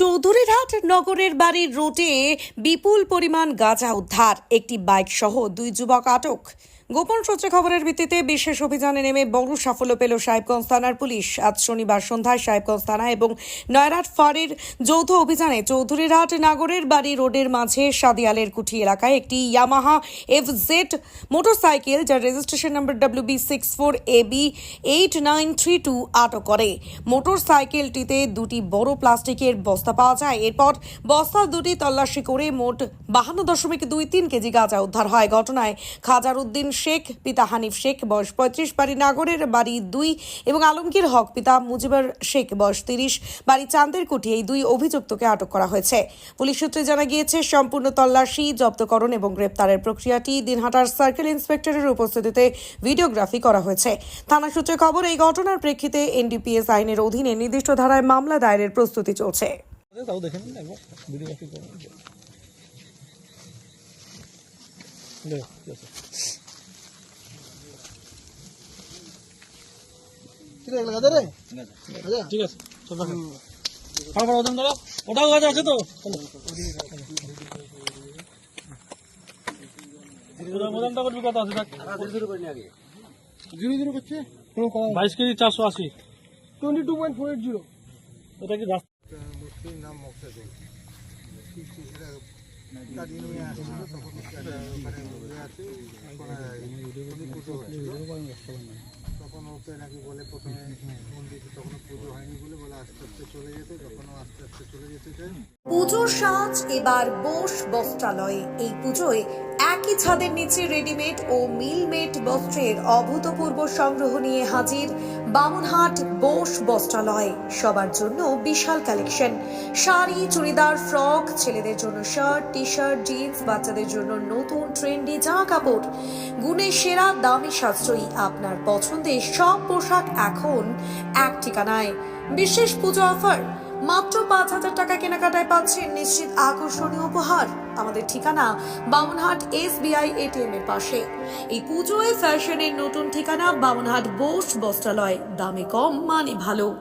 চৌধুরীরহাট নগরের বাড়ির রোডে বিপুল পরিমাণ গাঁজা উদ্ধার। একটি বাইক সহ দুই যুবক আটক। গোপন সূত্রে খবরের ভিত্তিতে বিশেষ অভিযানে নেমে বড় সাফল্য পেল সাহেবগঞ্জ থানার পুলিশ। আজ শনিবার সন্ধ্যায় সাহেবগঞ্জ থানা এবং নয়রাট ফাঁড়ির যৌথ অভিযানে চৌধুরীরহাট নাগরের বাড়ি রোডের মাঝে সাদিয়ালের কুঠি এলাকায় একটি ইয়ামাহা এফ জেড মোটরসাইকেল, যার registration number W B six four A B eight nine three two আটক করে। মোটরসাইকেলটিতে দুটি বড় প্লাস্টিকের বস্তা পাওয়া যায়। এরপর বস্তা দুটি তল্লাশি করে মোট বাহান্ন দশমিক দুই তিন কেজি গাঁজা উদ্ধার হয়। ঘটনায় খাজার উদ্দিন শেখ, পিতা হানিফ শেখ, বয়স পঁয়ত্রিশ, বাড়ি নাগরের বাড়ি দুই এবং আলমগীর হক, পিতা মুজিবর শেখ, বয়স তিরিশ, বাড়ি চাঁদের কুঠি এই দুই অভিযুক্তকে আটক করা হয়েছে। পুলিশ সূত্রে জানা গিয়েছে, সম্পূর্ণ তল্লাশি, জব্দকরণ এবং গ্রেপ্তারের প্রক্রিয়াটি দিনহাটার সার্কেল ইন্সপেক্টরের উপস্থিতিতে ভিডিওগ্রাফি করা হয়েছে। থানা সূত্রে খবর, এই ঘটনার প্রেক্ষিতে এনডিপিএস আইনের অধীনে নির্দিষ্ট ধারায় মামলা দায়েরের প্রস্তুতি চলছে। তাও দেখে নিন একবার ভিডিওগ্রাফি ঠিক আছে। ফাটাফাট ওজন ধরো। ওটাও গাছ আছে তো? ওজনটা করবি কত আছে জিরো জিরো করছে? বাইশ কেজি চারশো আশি। Twenty two point four eight zero. এটা কি রাস্তা? তখন ওকে নাকি বলে প্রথমে মন্দিরে তখন পুজো হয়নি বলে বলে আস্তে আস্তে চলে যেত যখন আস্তে আস্তে চলে যেতে চাই পুজোর সাজ এবার বোস বস্ত্রালয়ে। এই পুজোয় একই ছাদের নিচে রেডিমেড ও মিলমেড বস্ত্রের অভূতপূর্ব সংগ্রহ নিয়ে হাজির বামনহাট বোস বস্ত্রালয়। সবার জন্য বিশাল কালেকশন শাড়ি, চুড়িদার ফ্রক ছেলেদের জন্য শার্ট টি শার্ট জিন্স বাচ্চাদের জন্য নতুন ট্রেন্ডি জামা কাপড়। গুণে সেরা, দামি সাশ্রয়ী আপনার পছন্দের সব পোশাক এখন এক ঠিকানায়। বিশেষ পুজো অফার। মাত্র পাঁচ হাজার টাকা কেনাকাটায় পাচ্ছেন নিশ্চিত আকর্ষণীয় উপহার। আমাদের ঠিকানা বামনহাট এস বিআই এটিএম এর পাশে। এই পুজোয় ফ্যাশনের নতুন ঠিকানা বামনহাট বোস বস্ত্রালয়। দামে কম মানে ভালো।